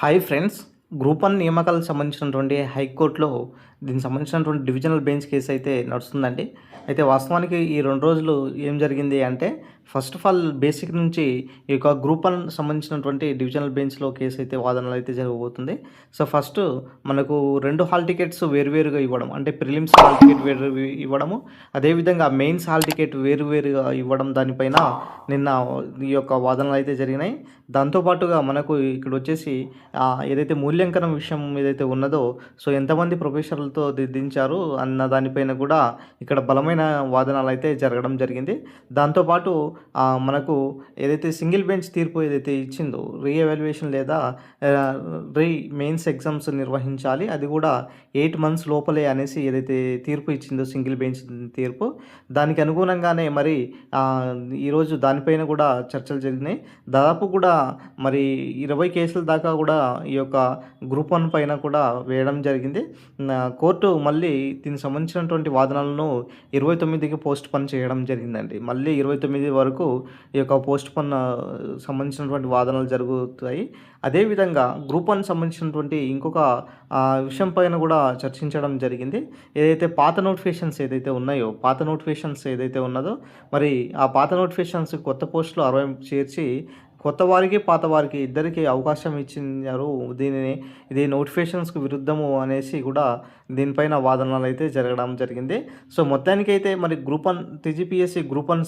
Hi friends group one నియామకాలకు సంబంధించినటువంటి హైకోర్టులో దీనికి సంబంధించినటువంటి డివిజనల్ బెంచ్ కేసు అయితే నడుస్తుందండి. అయితే వాస్తవానికి ఈ రెండు రోజులు ఏం జరిగింది అంటే ఫస్ట్ ఆఫ్ ఆల్ బేసిక్ నుంచి ఈ యొక్క గ్రూప్ వన్ సంబంధించినటువంటి డివిజనల్ బెంచ్లో కేసు అయితే వాదనలు అయితే జరగబోతుంది. సో ఫస్ట్ మనకు రెండు హాల్ టికెట్స్ వేరువేరుగా ఇవ్వడం అంటే ప్రిలిమ్స్ హాల్ టికెట్ వేరు ఇవ్వడము అదేవిధంగా మెయిన్స్ హాల్ టికెట్ వేరువేరుగా ఇవ్వడం దానిపైన నిన్న ఈ యొక్క వాదనలు అయితే జరిగినాయి దాంతోపాటుగా మనకు ఇక్కడ వచ్చేసి ఏదైతే మూల్యాంకనం విషయం ఏదైతే ఉన్నదో సో ఎంతమంది ప్రొఫెసర్లతో దిద్దించారు అన్న దానిపైన కూడా ఇక్కడ బలమైన వాదనలు అయితే జరగడం జరిగింది. దాంతోపాటు మనకు ఏదైతే సింగిల్ బెంచ్ తీర్పు ఏదైతే ఇచ్చిందో రీఎవాల్యుయేషన్ లేదా రీ మెయిన్స్ ఎగ్జామ్స్ నిర్వహించాలి. అది కూడా ఎయిట్ మంత్స్ లోపలే అనేసి ఏదైతే తీర్పు ఇచ్చిందో సింగిల్ బెంచ్ తీర్పు దానికి అనుగుణంగానే మరి ఈరోజు దానిపైన కూడా చర్చలు జరిగినాయి. దాదాపు కూడా మరి ఇరవై కేసుల దాకా కూడా ఈ యొక్క గ్రూప్ వన్ పైన కూడా వేయడం జరిగింది. కోర్టు మళ్ళీ దీనికి సంబంధించినటువంటి వాదనలను ఇరవై తొమ్మిదికి పోస్ట్ పన్ చేయడం జరిగిందండి. మళ్ళీ ఇరవై తొమ్మిది వరకు వరకు ఈ యొక్క పోస్ట్ పన్ సంబంధించినటువంటి వాదనలు జరుగుతాయి. అదేవిధంగా గ్రూప్ వన్ సంబంధించినటువంటి ఇంకొక విషయం పైన కూడా చర్చించడం జరిగింది. ఏదైతే పాత నోటిఫికేషన్స్ ఏదైతే ఉన్నాయో పాత నోటిఫికేషన్స్ ఏదైతే ఉన్నదో మరి ఆ పాత నోటిఫికేషన్స్ కొత్త పోస్టులు అరవై చేర్చి కొత్త వారికి పాత వారికి ఇద్దరికి అవకాశం ఇచ్చినారు. దీనిని ఇది నోటిఫికేషన్స్కి విరుద్ధము అనేసి కూడా దీనిపైన వాదనలు అయితే జరగడం జరిగింది. సో మొత్తానికైతే మరి group one TGPSC group one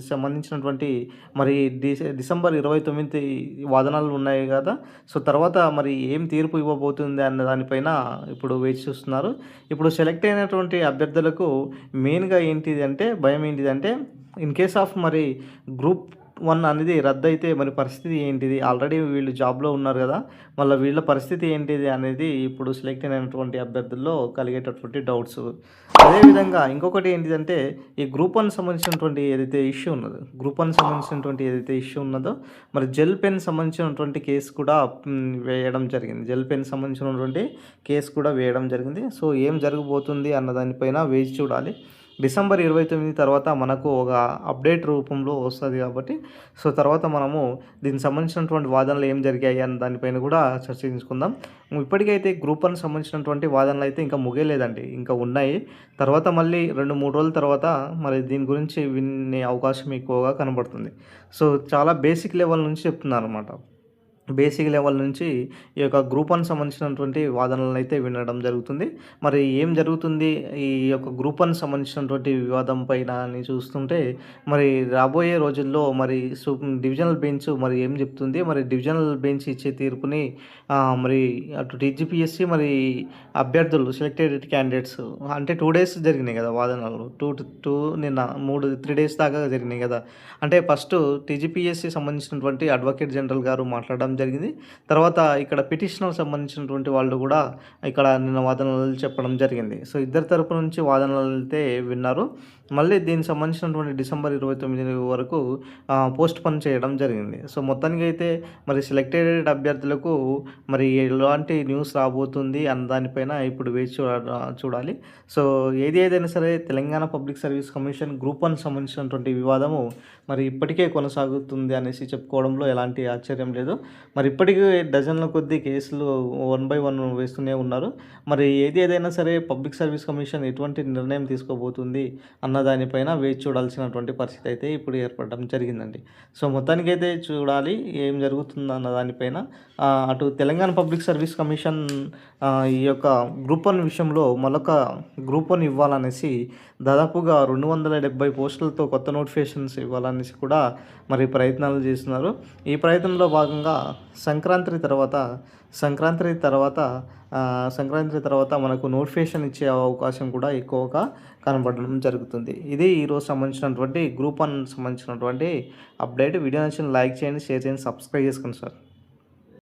సంబంధించినటువంటి మరి డి- డిసెంబర్ ఇరవై తొమ్మిది వాదనలు ఉన్నాయి కదా. సో తర్వాత మరి ఏం తీర్పు ఇవ్వబోతుంది అన్న దానిపైన ఇప్పుడు వేచి చూస్తున్నారు. ఇప్పుడు సెలెక్ట్ అయినటువంటి అభ్యర్థులకు మెయిన్గా ఏంటిది అంటే భయం ఏంటిది అంటే ఇన్ కేస్ ఆఫ్ మరి గ్రూప్ వన్ అనేది రద్దు అయితే మరి పరిస్థితి ఏంటిది? ఆల్రెడీ వీళ్ళు జాబ్లో ఉన్నారు కదా మళ్ళీ వీళ్ళ పరిస్థితి ఏంటిది అనేది ఇప్పుడు సెలెక్ట్ అయినటువంటి అభ్యర్థుల్లో కలిగేటటువంటి డౌట్స్ అదేవిధంగా ఇంకొకటి ఏంటిదంటే ఈ గ్రూప్ వన్ సంబంధించినటువంటి ఏదైతే ఇష్యూ ఉన్నదో గ్రూప్ వన్ సంబంధించినటువంటి ఏదైతే ఇష్యూ ఉన్నదో మరి జెల్ పెన్ సంబంధించినటువంటి కేసు కూడా వేయడం జరిగింది. జెల్ పెన్ సంబంధించినటువంటి కేసు కూడా వేయడం జరిగింది. సో ఏం జరగబోతుంది అన్న దానిపైన వేచి చూడాలి. డిసెంబర్ ఇరవై తొమ్మిది తర్వాత మనకు ఒక అప్డేట్ రూపంలో వస్తుంది కాబట్టి సో తర్వాత మనము దీనికి సంబంధించినటువంటి వాదనలు ఏం జరిగాయి అని దానిపైన కూడా చర్చించుకుందాం. ఇప్పటికైతే గ్రూప్ వన్ సంబంధించినటువంటి వాదనలు అయితే ఇంకా ముగియలేదండి ఇంకా ఉన్నాయి. తర్వాత మళ్ళీ రెండు మూడు రోజుల తర్వాత మరి దీని గురించి వినే అవకాశం ఎక్కువగా కనబడుతుంది. సో చాలా బేసిక్ లెవెల్ నుంచి చెప్తున్నారు అనమాట బేసిక్ లెవెల్ నుంచి ఈ యొక్క గ్రూప్ వన్ సంబంధించినటువంటి వాదనలను అయితే వినడం జరుగుతుంది. మరి ఏం జరుగుతుంది? ఈ యొక్క గ్రూప్ వన్ సంబంధించినటువంటి వివాదం పైన అని చూస్తుంటే మరి రాబోయే రోజుల్లో మరి సు డివిజనల్ బెంచ్ మరి ఏం చెప్తుంది? మరి డివిజనల్ బెంచ్ ఇచ్చే తీర్పుని మరి అటు టీజీపీఎస్సీ మరి అభ్యర్థులు సెలెక్టెడ్ క్యాండిడేట్స్ అంటే టూ డేస్ జరిగినాయి కదా వాదనలు. టూ టూ నిన్న మూడు త్రీ డేస్ దాకా జరిగినాయి కదా. అంటే ఫస్ట్ టీజీపీఎస్సీ సంబంధించినటువంటి అడ్వకేట్ జనరల్ గారు మాట్లాడడం జరిగింది. తర్వాత ఇక్కడ పిటిషనర్ సంబంధించినటువంటి వాళ్ళు కూడా ఇక్కడ నిన్న వాదనలు చెప్పడం జరిగింది. సో ఇద్దరి తరపు నుంచి వాదనలు అయితే విన్నారు. మళ్ళీ దీనికి సంబంధించినటువంటి డిసెంబర్ ఇరవై తొమ్మిది వరకు పోస్ట్ పని చేయడం జరిగింది. సో మొత్తానికి అయితే మరి సెలెక్టెడ్ అభ్యర్థులకు మరి ఎలాంటి న్యూస్ రాబోతుంది అన్న దానిపైన ఇప్పుడు వేచి చూడ చూడాలి. సో ఏది ఏదైనా సరే Telangana public service commission group one సంబంధించినటువంటి వివాదము మరి ఇప్పటికే కొనసాగుతుంది అనేసి చెప్పుకోవడంలో ఎలాంటి ఆశ్చర్యం లేదు. మరి ఇప్పటికీ డజన్ల కొద్దీ కేసులు వన్ బై వన్ వేస్తూనే ఉన్నారు. మరి ఏది ఏదైనా సరే పబ్లిక్ సర్వీస్ కమిషన్ ఎటువంటి నిర్ణయం తీసుకోబోతుంది అన్న దానిపైన వేచి చూడాల్సినటువంటి పరిస్థితి అయితే ఇప్పుడు ఏర్పడడం జరిగిందండి. సో మొత్తానికైతే చూడాలి ఏం జరుగుతుంది అన్న దానిపైన. అటు తెలంగాణ పబ్లిక్ సర్వీస్ కమిషన్ ఈ యొక్క గ్రూప్ వన్ విషయంలో మరొక గ్రూప్ వన్ ఇవ్వాలనేసి దాదాపుగా రెండు వందల డెబ్బై పోస్టులతో కొత్త నోటిఫికేషన్స్ ఇవ్వాలనేసి కూడా మరి ప్రయత్నాలు చేస్తున్నారు. ఈ ప్రయత్నంలో భాగంగా సంక్రాంతి తర్వాత సంక్రాంతి తర్వాత సంక్రాంతి తర్వాత మనకు నోటిఫికేషన్ ఇచ్చే అవకాశం కూడా ఎక్కువగా కనబడడం జరుగుతుంది. ఇది ఈరోజు సంబంధించినటువంటి గ్రూప్ వన్ సంబంధించినటువంటి అప్డేట్. వీడియో నచ్చిన లైక్ చేయండి షేర్ చేయండి సబ్స్క్రైబ్ చేసుకోండి సార్.